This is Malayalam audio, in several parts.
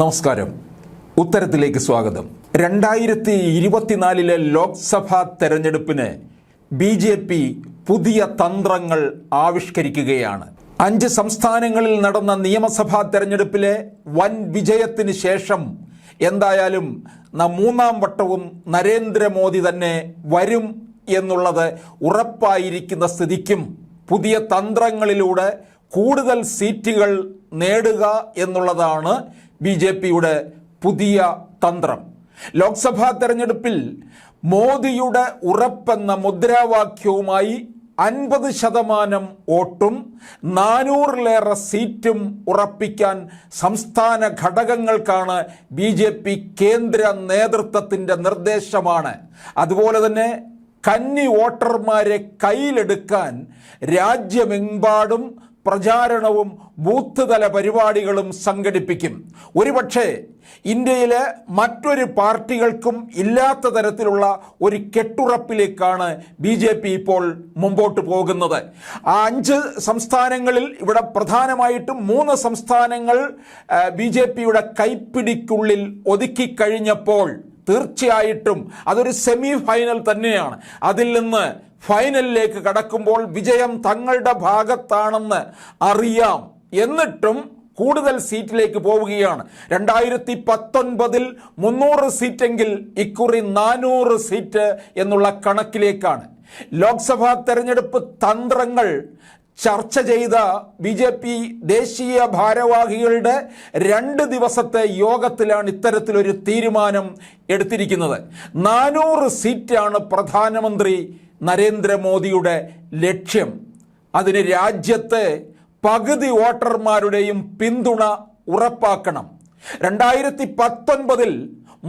നമസ്കാരം. ഉത്തരത്തിലേക്ക് സ്വാഗതം. രണ്ടായിരത്തി ഇരുപത്തിനാലിലെ ലോക്സഭാ തെരഞ്ഞെടുപ്പിന് ബി ജെ പി പുതിയ തന്ത്രങ്ങൾ ആവിഷ്കരിക്കുകയാണ്. അഞ്ച് സംസ്ഥാനങ്ങളിൽ നടന്ന നിയമസഭാ തെരഞ്ഞെടുപ്പിലെ വൻ വിജയത്തിന് ശേഷം എന്തായാലും മൂന്നാം വട്ടവും നരേന്ദ്രമോദി തന്നെ വരും എന്നുള്ളത് ഉറപ്പായിരിക്കുന്ന സ്ഥിതിക്കും പുതിയ തന്ത്രങ്ങളിലൂടെ കൂടുതൽ സീറ്റുകൾ നേടുക എന്നുള്ളതാണ് ബി ജെ പിയുടെ പുതിയ തന്ത്രം. ലോക്സഭാ തെരഞ്ഞെടുപ്പിൽ മോദിയുടെ ഉറപ്പെന്ന മുദ്രാവാക്യവുമായി അൻപത് ശതമാനം വോട്ടും നാനൂറിലേറെ സീറ്റും ഉറപ്പിക്കാൻ സംസ്ഥാന ഘടകങ്ങൾക്കാണ് ബി ജെ പി കേന്ദ്ര നേതൃത്വത്തിന്റെ നിർദ്ദേശമാണ്. അതുപോലെ തന്നെ കന്നി വോട്ടർമാരെ കയ്യിലെടുക്കാൻ രാജ്യമെമ്പാടും പ്രചാരണവും ബൂത്ത് തല പരിപാടികളും സംഘടിപ്പിക്കും. ഒരുപക്ഷെ ഇന്ത്യയിലെ മറ്റൊരു പാർട്ടികൾക്കും ഇല്ലാത്ത തരത്തിലുള്ള ഒരു കെട്ടുറപ്പിലേക്കാണ് ബി ജെ പി ഇപ്പോൾ മുമ്പോട്ട് പോകുന്നത്. ആ അഞ്ച് സംസ്ഥാനങ്ങളിൽ ഇവിടെ പ്രധാനമായിട്ടും മൂന്ന് സംസ്ഥാനങ്ങൾ ബി ജെ പിയുടെ കൈപ്പിടിക്കുള്ളിൽ ഒതുക്കിക്കഴിഞ്ഞപ്പോൾ തീർച്ചയായിട്ടും അതൊരു സെമി ഫൈനൽ തന്നെയാണ്. അതിൽ നിന്ന് ഫൈനലിലേക്ക് കടക്കുമ്പോൾ വിജയം തങ്ങളുടെ ഭാഗത്താണെന്ന് അറിയാം. എന്നിട്ടും കൂടുതൽ സീറ്റിലേക്ക് പോവുകയാണ്. രണ്ടായിരത്തി പത്തൊൻപതിൽ മുന്നൂറ് സീറ്റെങ്കിൽ ഇക്കുറി നാനൂറ് സീറ്റ് എന്നുള്ള കണക്കിലേക്കാണ്. ലോക്സഭാ തെരഞ്ഞെടുപ്പ് തന്ത്രങ്ങൾ ചർച്ച ചെയ്ത ബി ജെ പി ദേശീയ ഭാരവാഹികളുടെ രണ്ട് ദിവസത്തെ യോഗത്തിലാണ് ഇത്തരത്തിലൊരു തീരുമാനം എടുത്തിരിക്കുന്നത്. നാനൂറ് സീറ്റാണ് പ്രധാനമന്ത്രി നരേന്ദ്രമോദിയുടെ ലക്ഷ്യം. അതിന് രാജ്യത്തെ പകുതി വോട്ടർമാരുടെയും പിന്തുണ ഉറപ്പാക്കണം. രണ്ടായിരത്തി പത്തൊൻപതിൽ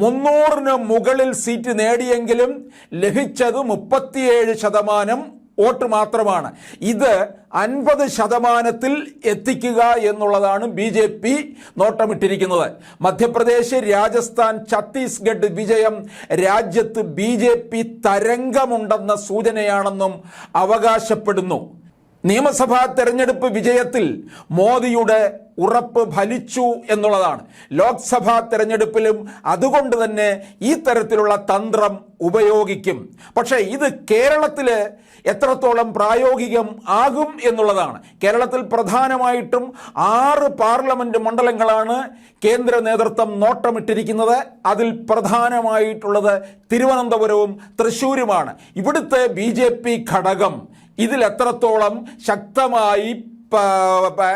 മുന്നൂറിന് മുകളിൽ സീറ്റ് നേടിയെങ്കിലും ലഭിച്ചത് മുപ്പത്തിയേഴ് ശതമാനം വോട്ട് മാത്രമാണ്. ഇത് അൻപത് ശതമാനത്തിൽ എത്തിക്കുക എന്നുള്ളതാണ് ബി ജെ പി നോട്ടമിട്ടിരിക്കുന്നത്. മധ്യപ്രദേശ് രാജസ്ഥാൻ ഛത്തീസ്ഗഡ് വിജയം രാജ്യത്ത് ബി ജെ പി തരംഗമുണ്ടെന്ന സൂചനയാണെന്നും അവകാശപ്പെടുന്നു. നിയമസഭാ തെരഞ്ഞെടുപ്പ് വിജയത്തിൽ മോദിയുടെ ഉറപ്പ് ഫലിച്ചു എന്നുള്ളതാണ്. ലോക്സഭാ തെരഞ്ഞെടുപ്പിലും അതുകൊണ്ട് തന്നെ ഈ തരത്തിലുള്ള തന്ത്രം ഉപയോഗിക്കും. പക്ഷേ ഇത് കേരളത്തിൽ എത്രത്തോളം പ്രായോഗികം ആകും എന്നുള്ളതാണ്. കേരളത്തിൽ പ്രധാനമായിട്ടും ആറ് പാർലമെന്റ് മണ്ഡലങ്ങളാണ് കേന്ദ്ര നേതൃത്വം നോട്ടമിട്ടിരിക്കുന്നത്. അതിൽ പ്രധാനമായിട്ടുള്ളത് തിരുവനന്തപുരവും തൃശ്ശൂരുമാണ്. ഇവിടുത്തെ ബി ഘടകം ഇതിൽ എത്രത്തോളം ശക്തമായി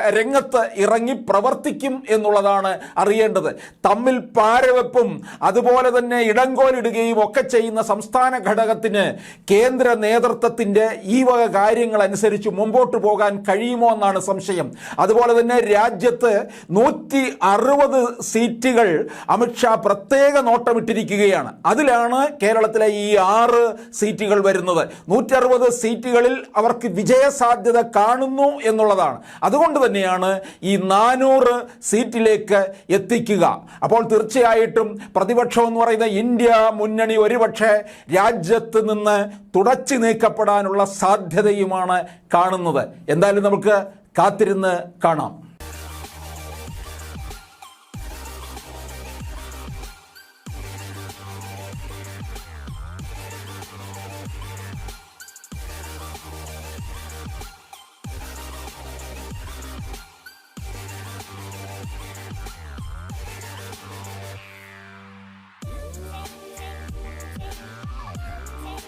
രംഗത്ത് ഇറങ്ങി പ്രവർത്തിക്കും എന്നുള്ളതാണ് അറിയേണ്ടത്. തമ്മിൽ പാരവെപ്പും അതുപോലെ തന്നെ ഇടങ്കോലിടുകയും ഒക്കെ ചെയ്യുന്ന സംസ്ഥാന ഘടകത്തിന് കേന്ദ്ര നേതൃത്വത്തിന്റെ ഈ വക കാര്യങ്ങൾ അനുസരിച്ച് മുമ്പോട്ട് പോകാൻ കഴിയുമോ എന്നാണ് സംശയം. അതുപോലെ തന്നെ രാജ്യത്ത് നൂറ്റി അറുപത് സീറ്റുകൾ അമിത്ഷാ പ്രത്യേക നോട്ടമിട്ടിരിക്കുകയാണ്. അതിലാണ് കേരളത്തിലെ ഈ ആറ് സീറ്റുകൾ വരുന്നത്. നൂറ്റി അറുപത് സീറ്റുകളിൽ അവർക്ക് വിജയസാധ്യത കാണുന്നു എന്നുള്ളതാണ്. അതുകൊണ്ട് തന്നെയാണ് ഈ നാനൂറ് സീറ്റിലേക്ക് എത്തിക്കുക. അപ്പോൾ തീർച്ചയായിട്ടും പ്രതിപക്ഷം എന്ന് പറയുന്ന ഇന്ത്യ മുന്നണി ഒരുപക്ഷെ രാജ്യത്ത് നിന്ന് തുടച്ചു നീക്കപ്പെടാനുള്ള സാധ്യതയുമാണ് കാണുന്നത്. എന്തായാലും നമുക്ക് കാത്തിരുന്ന് കാണാം.